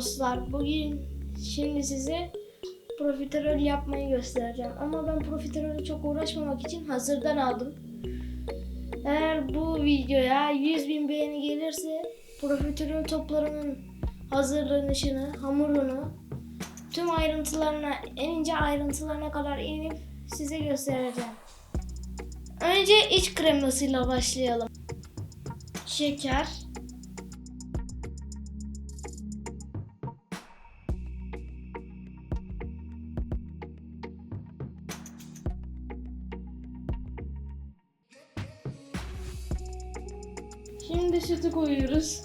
dostlar. Bugün şimdi size profiterol yapmayı göstereceğim. Ama ben profiterolü çok uğraşmamak için hazırdan aldım. Eğer bu videoya 100 bin beğeni gelirse profiterol toplarının hazırlanışını, hamurunu, tüm ayrıntılarına, en ince ayrıntılarına kadar inip size göstereceğim. Önce iç kremasıyla başlayalım. Şeker, Şimdi sütü koyuyoruz.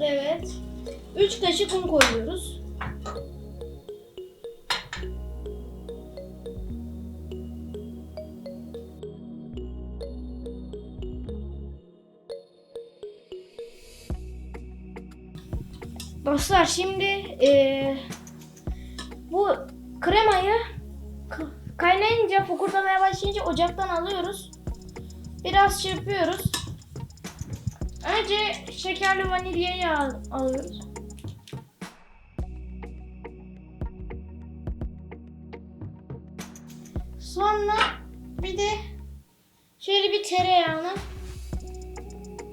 Evet. 3 kaşık un koyuyoruz. Dostlar şimdi eee, bu kremayı kaynayınca fokurdamaya başlayınca ocaktan alıyoruz. Biraz çırpıyoruz. Önce şekerli vanilyayı al- alıyoruz. Sonra bir de şöyle bir tereyağını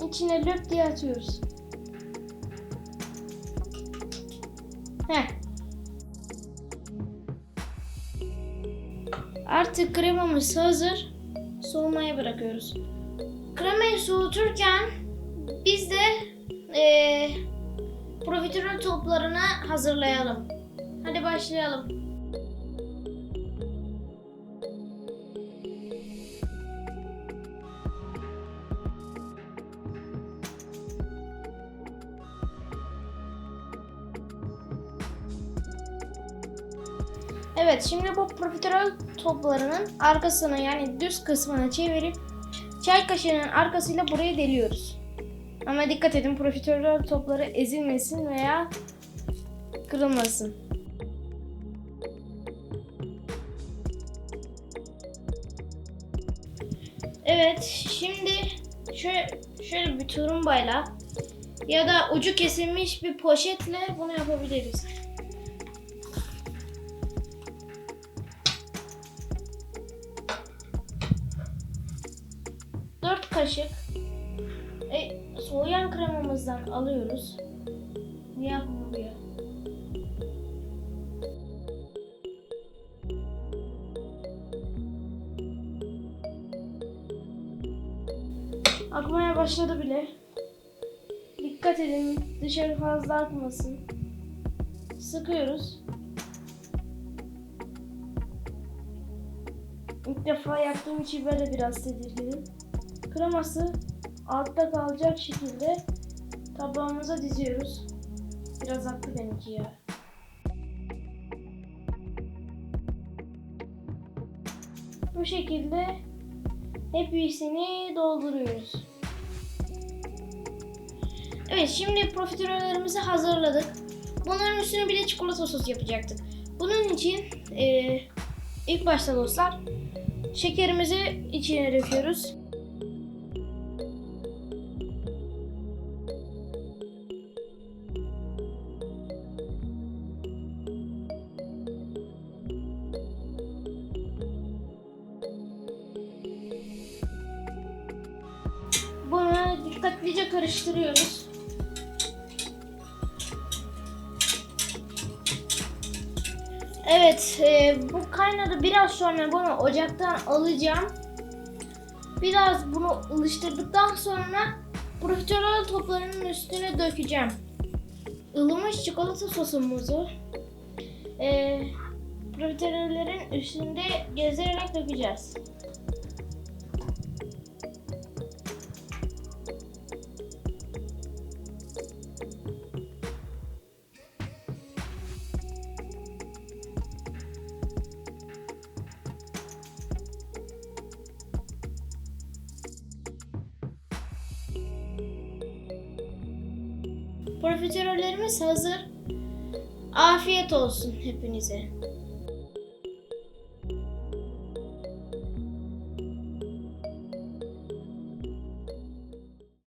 içine löp diye atıyoruz. Heh. Artık kremamız hazır. Soğumaya bırakıyoruz. Kremayı soğuturken biz de eee profiterol toplarını hazırlayalım. Hadi başlayalım. Evet şimdi bu profiterol toplarının arkasını yani düz kısmını çevirip çay kaşığının arkasıyla burayı deliyoruz. Ama dikkat edin profiterol topları ezilmesin veya kırılmasın. Evet şimdi şöyle, şöyle bir turumbayla ya da ucu kesilmiş bir poşetle bunu yapabiliriz. 4 kaşık e, soğuyan kremamızdan alıyoruz. Ne yapmıyor? Akmaya başladı bile. Dikkat edin dışarı fazla akmasın. Sıkıyoruz. İlk defa yaptığım için böyle biraz tedirginim. Kreması altta kalacak şekilde tabağımıza diziyoruz. Biraz aktı benimki ya. Bu şekilde hepsini dolduruyoruz. Evet şimdi profiterollerimizi hazırladık. Bunların üstüne bir de çikolata sosu yapacaktık. Bunun için eee, ilk başta dostlar şekerimizi içine döküyoruz. Dikkatlice karıştırıyoruz. Evet, e, bu kaynadı. Biraz sonra bunu ocaktan alacağım. Biraz bunu ılıştırdıktan sonra profiterol toplarının üstüne dökeceğim. Ilımış çikolata sosumuzu e, profiterollerin üstünde gezdirerek dökeceğiz. Profiterollerimiz hazır. Afiyet olsun hepinize.